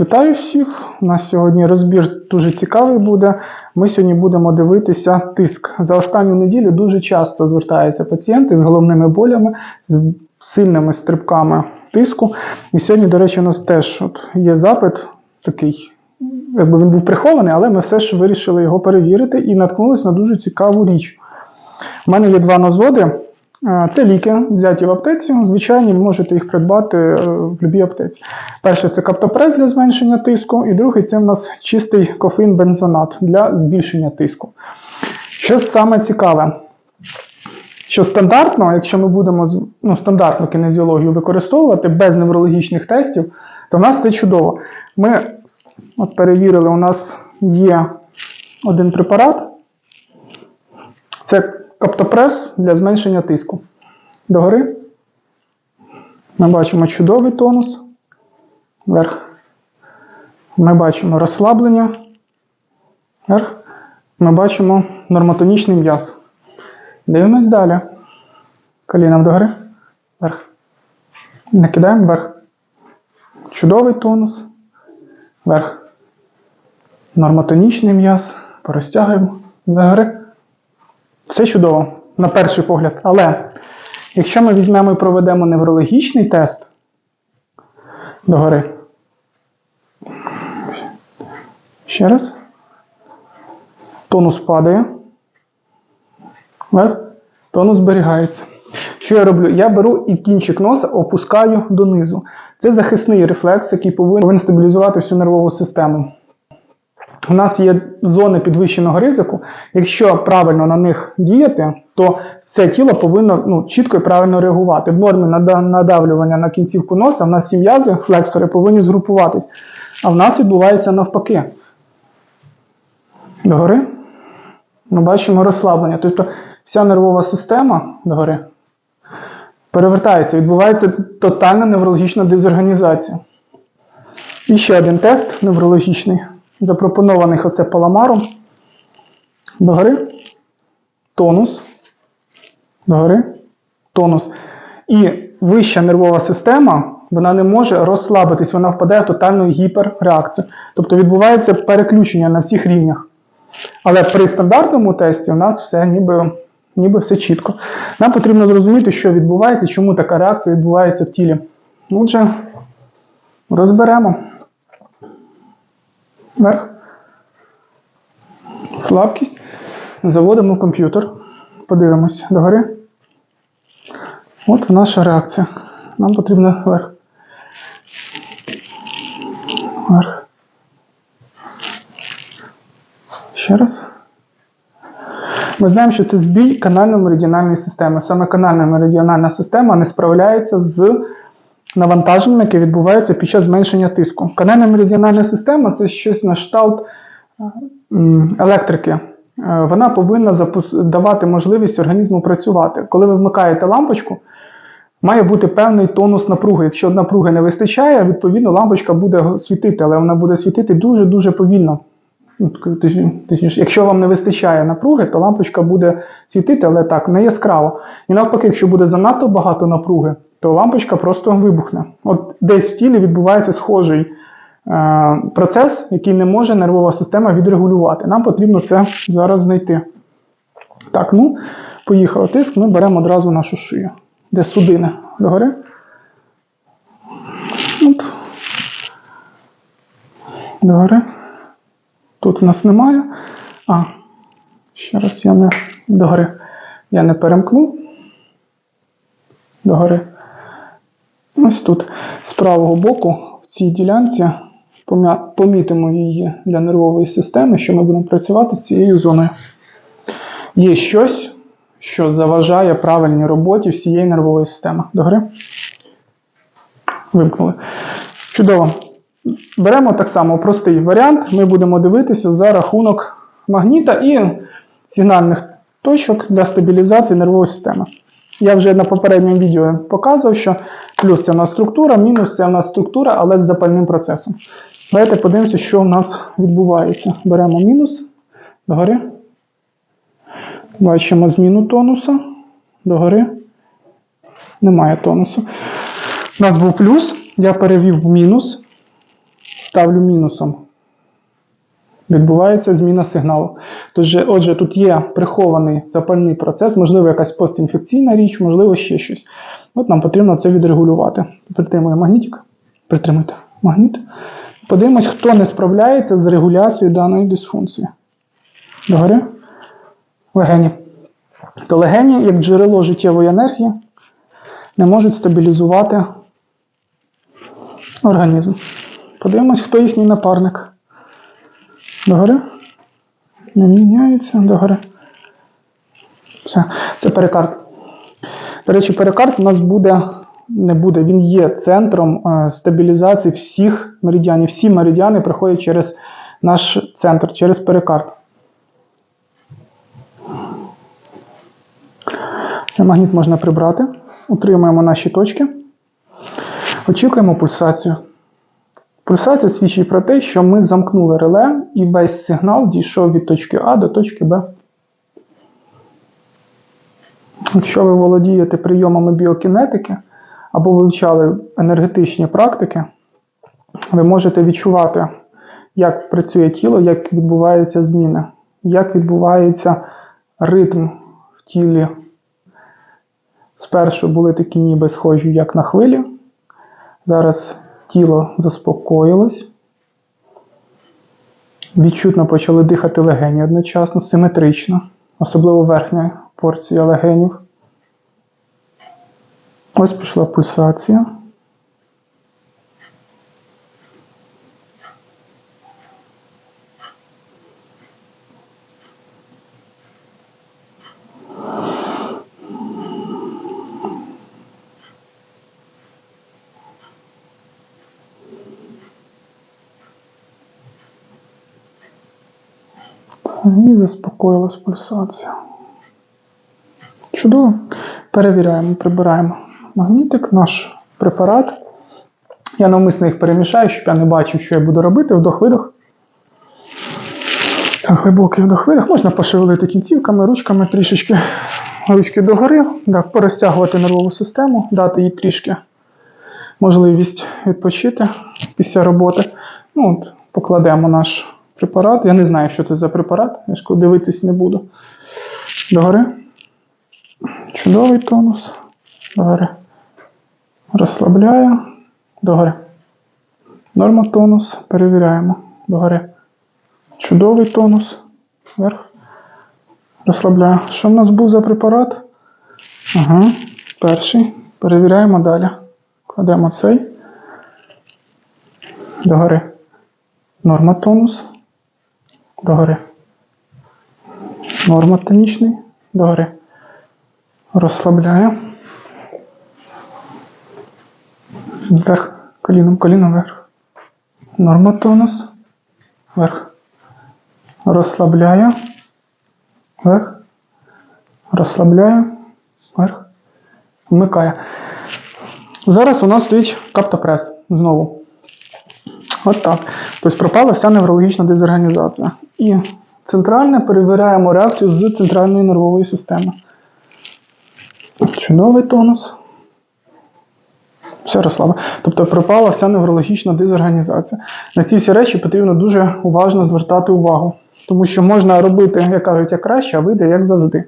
Вітаю всіх. У нас сьогодні розбір дуже цікавий буде. Ми сьогодні будемо дивитися тиск. За останню неділю дуже часто звертаються пацієнти з головними болями, з сильними стрибками тиску. І сьогодні, до речі, у нас теж от є запит такий, якби він був прихований, але ми все ж вирішили його перевірити і наткнулися на дуже цікаву річ. У мене є два нозоди. Це ліки, взяті в аптеці. Звичайні, ви можете їх придбати е, в будь-якій аптеці. Перше це каптопрес для зменшення тиску, і другий це в нас чистий кофеїн бензонат для збільшення тиску. Що саме цікаве? Що стандартно, якщо ми будемо ну, стандартну кінезіологію використовувати без неврологічних тестів, то в нас це чудово. Ми от перевірили, у нас є один препарат. Це каптопрес для зменшення тиску. Догори. Ми бачимо чудовий тонус. Вверх. Ми бачимо розслаблення. Вверх. Ми бачимо нормотонічний м'яз. Дивимось далі. Коліном догори. Вверх. Накидаємо вверх. Чудовий тонус. Вверх. Нормотонічний м'яз. Порозтягуємо. Догори. Все чудово, на перший погляд. Але якщо ми візьмемо і проведемо неврологічний тест догори. Ще раз. Тонус падає. Тонус зберігається. Що я роблю? Я беру і кінчик носа опускаю донизу. Це захисний рефлекс, який повинен стабілізувати всю нервову систему. У нас є зони підвищеного ризику. Якщо правильно на них діяти, то це тіло повинно ну, чітко і правильно реагувати. В нормі надавлювання на кінцівку носа, в нас ці м'язи, флексори повинні згрупуватись. А в нас відбувається навпаки. Догори. Ми бачимо розслаблення. Тобто вся нервова система догори перевертається, відбувається тотальна неврологічна дезорганізація. І ще один тест неврологічний, запропонований Хосе Паламаром. Догори. Тонус. Догори. Тонус. І вища нервова система вона не може розслабитись, вона впадає в тотальну гіперреакцію. Тобто відбувається переключення на всіх рівнях. Але при стандартному тесті у нас все ніби, ніби все чітко. Нам потрібно зрозуміти, що відбувається, чому така реакція відбувається в тілі. Отже, розберемо. Вверх. Слабкість. Заводимо в комп'ютер. Подивимось догори. От наша реакція. Нам потрібно вверх. Вверх. Ще раз. Ми знаємо, що це збій канально-меридіональної системи. Саме канальна меридіональна система не справляється з навантаженням, яке відбувається під час зменшення тиску. Канальна меридіональна система це щось на кшталт електрики. Е, Вона повинна давати можливість організму працювати. Коли ви вмикаєте лампочку, має бути певний тонус напруги. Якщо напруги не вистачає, відповідно лампочка буде світити, але вона буде світити дуже-дуже повільно. Ну, Точніше, якщо вам не вистачає напруги, то лампочка буде світити, але так, не яскраво. І навпаки, якщо буде занадто багато напруги, то лампочка просто вибухне. От десь в тілі відбувається схожий е, процес, який не може нервова система відрегулювати. Нам потрібно це зараз знайти. Так, ну, поїхали. Тиск, ми беремо одразу нашу шию. Де судини? Догори? От. Догори. Тут в нас немає. А, ще раз я не догори. Я не перемкнув. Догори. Ось тут з правого боку, в цій ділянці, помітимо її для нервової системи, що ми будемо працювати з цією зоною. Є щось, що заважає правильній роботі всієї нервової системи. Догори. Вимкнули. Чудово. Беремо так само простий варіант. Ми будемо дивитися за рахунок магніта і сигнальних точок для стабілізації нервової системи. Я вже на попередньому відео показував, що плюс це в нас структура, мінус це в нас структура, але з запальним процесом. Давайте подивимося, що в нас відбувається. Беремо мінус догори. Бачимо зміну тонуса. Догори. Немає тонусу. У нас був плюс, я перевів в мінус. ставлю мінусом. Відбувається зміна сигналу. Тож, отже, тут є прихований запальний процес, можливо, якась постінфекційна річ, можливо, ще щось. От нам потрібно це відрегулювати. Притримуємо магнітик. Притримуйте магніт. Подивимось, хто не справляється з регуляцією даної дисфункції. Догори? Легені. То легені, як джерело життєвої енергії, не можуть стабілізувати організм. Подивимось, хто їхній напарник. Догори. Не міняється. Догори. Все. Це перикард. До речі, перикард у нас буде, не буде, він є центром е, стабілізації всіх меридіанів. Всі меридіани проходять через наш центр, через перикард. Цей магніт можна прибрати. Утримуємо наші точки. Очікуємо пульсацію. Пульсація свідчить про те, що ми замкнули реле і весь сигнал дійшов від точки А до точки Б. Якщо ви володієте прийомами біокінетики або вивчали енергетичні практики, ви можете відчувати, як працює тіло, як відбуваються зміни, як відбувається ритм в тілі. Спершу були такі ніби схожі, як на хвилі. Зараз тіло заспокоїлось. Відчутно почали дихати легені одночасно, симетрично, особливо верхня порція легенів. Ось пішла пульсація. Все, І заспокоїлась пульсація. Чудово. Перевіряємо, прибираємо магнітик, наш препарат. Я навмисно їх перемішаю, щоб я не бачив, що я буду робити. Вдох-видох. Глибокий вдох-видох. Можна пошевелити кінцівками, ручками трішечки ручки догори, так, порозтягувати нервову систему, дати їй трішки можливість відпочити після роботи. Ну, от, покладемо наш препарат. Я не знаю, що це за препарат, я ж дивитись не буду. Догори. Чудовий тонус. Догори. Розслабляє. Догори. Норма тонус. Перевіряємо. Догори. Чудовий тонус. Вверх. Розслабляє. Що в нас був за препарат? Ага. Перший. Перевіряємо далі. Кладемо цей. Догори. Норма тонус. Догори. Норма тонічний. Догори. Розслабляє. Вверх. Коліном, коліном вверх. Норма тонус. Вверх. Розслабляє. Вверх. Розслабляє. Вверх. Вмикає. Зараз у нас стоїть каптопрес. Знову. От так. Тобто пропала вся неврологічна дезорганізація. І центральне перевіряємо реакцію з центральної нервової системи. Чудовий тонус. Все розслабе. Тобто пропала вся неврологічна дезорганізація. На ці всі речі потрібно дуже уважно звертати увагу. Тому що можна робити, як кажуть, як краще, а вийде як завжди.